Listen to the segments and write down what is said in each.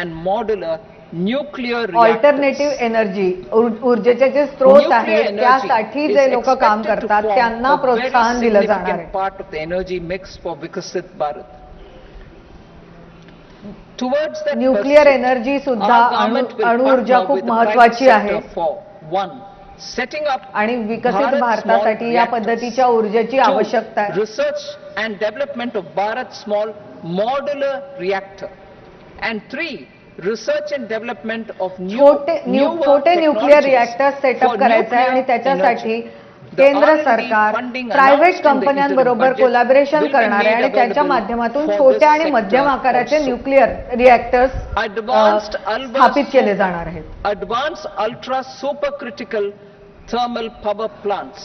and modular nuclear alternative. Energy ऊर्जेचे जे स्रोत Nuclear आहेत त्यासाठी जे लोक काम करतात त्यांना प्रोत्साहन दिलं जाणार significant आहे part of the energy mix for Vikasit Bharat. Towards that nuclear energy सुद्धा our अणु government will अणु ऊर्जा partner खूप महत्वाची आहे one, setting up आणि विकसित भारतासाठी या. पद्धतीच्या ऊर्जेची आवश्यकता आहे Research and development of Bharat Small Modular Reactor. And three, research and development of new, छोटे न्यू newer छोटे न्यूक्लिअर technologies रिॲक्टर सेटअप करायचं आहे आणि त्याच्यासाठी केंद्र सरकार प्रायव्हेट कंपन्यांबरोबर कोलॅबरेशन करणार आहे आणि त्याच्या माध्यमातून छोट्या आणि मध्यम आकाराचे. न्यूक्लिअर रिॲक्टर्स स्थापित केले जाणार आहेत advanced ultra supercritical thermal power plants.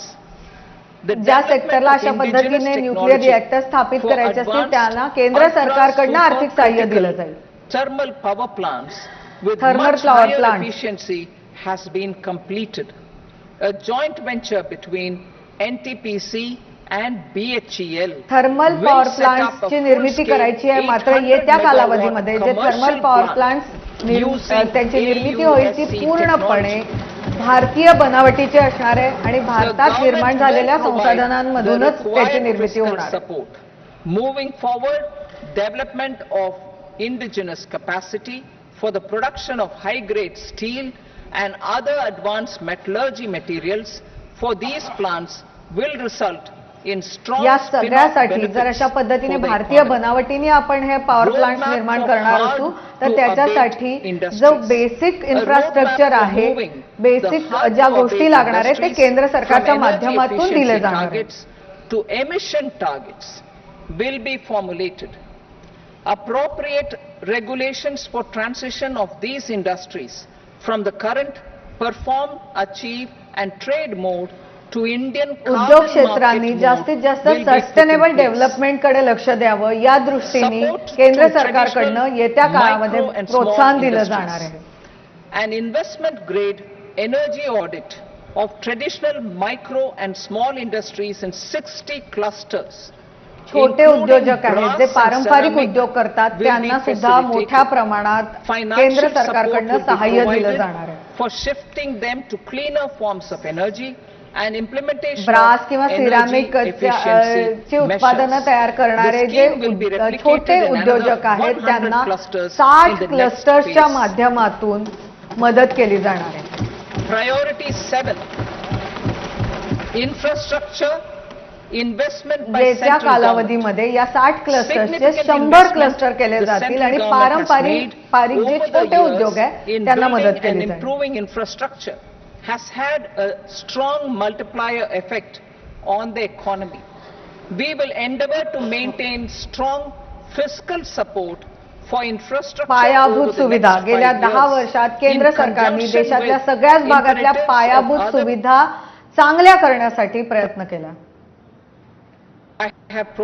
The ज्या सेक्टरला अशा पद्धतीने न्यूक्लिअर रिॲक्टर स्थापित करायचे असतील त्यांना केंद्र सरकारकडनं आर्थिक सहाय्य दिलं जाईल Thermal power plants with Thermal much power higher plants. efficiency has been completed. A joint venture between NTPC and BHEL. Thermal will power set up a निर्मिती करायची आहे मात्र 800 येत्या कालावधीमध्ये जे thermal commercial power plant plants using त्यांची निर्मिती होईल ती पूर्णपणे भारतीय बनावटीची असणार आहे आणि भारतात निर्माण झालेल्या संसाधनांमधूनच त्याची निर्मिती होणार support. Moving forward, development of indigenous capacity for the production of high-grade steel and other advanced metallurgy materials for these plants will result in जर अशा पद्धतीने भारतीय बनावटीने आपण हे पॉवर प्लांट निर्माण करणार असू तर त्याच्यासाठी जो बेसिक इन्फ्रास्ट्रक्चर आहे बेसिक ज्या गोष्टी लागणार आहे ते केंद्र सरकारच्या माध्यमातून दिले जाणार to emission target will be formulated Appropriate regulations for transition of these industries from the current perform, achieve and trade mode to Indian उद्योग क्षेत्रांनी जास्तीत जास्त सस्टेनेबल. डेव्हलपमेंटकडे लक्ष द्यावं या दृष्टीने केंद्र सरकारकडनं येत्या काळामध्ये प्रोत्साहन दिलं. जाणार आहे An investment grade energy audit of traditional micro and small industries in 60 clusters. छोटे उद्योजक आहेत जे पारंपरिक उद्योग करतात त्यांना सुद्धा मोठ्या प्रमाणात केंद्र सरकारकडनं सहाय्य दिलं जाणार आहे. For shifting them to clean up forms of energy and implementation brass किंवा सिरामिक ची उत्पादनं तयार करणारे जे छोटे उद्योजक आहेत त्यांना साठ क्लस्टर्सच्या माध्यमातून मदत केली जाणार आहे. प्रायोरिटी सेवन इन्फ्रास्ट्रक्चर इन्व्हेस्टमेंट कालावधीमध्ये या साठ क्लस्टर्सचे शंभर क्लस्टर केले जातील आणि पारंपारिक पारिक जे छोटे उद्योग आहे त्यांना मदत केली improving infrastructure has had a strong multiply effect on the economy we will endeavour to maintain strong physical support पायाभूत सुविधा. गेल्या दहा वर्षात केंद्र सरकारने देशातल्या सगळ्याच भागातल्या पायाभूत सुविधा चांगल्या करण्यासाठी प्रयत्न केला. I have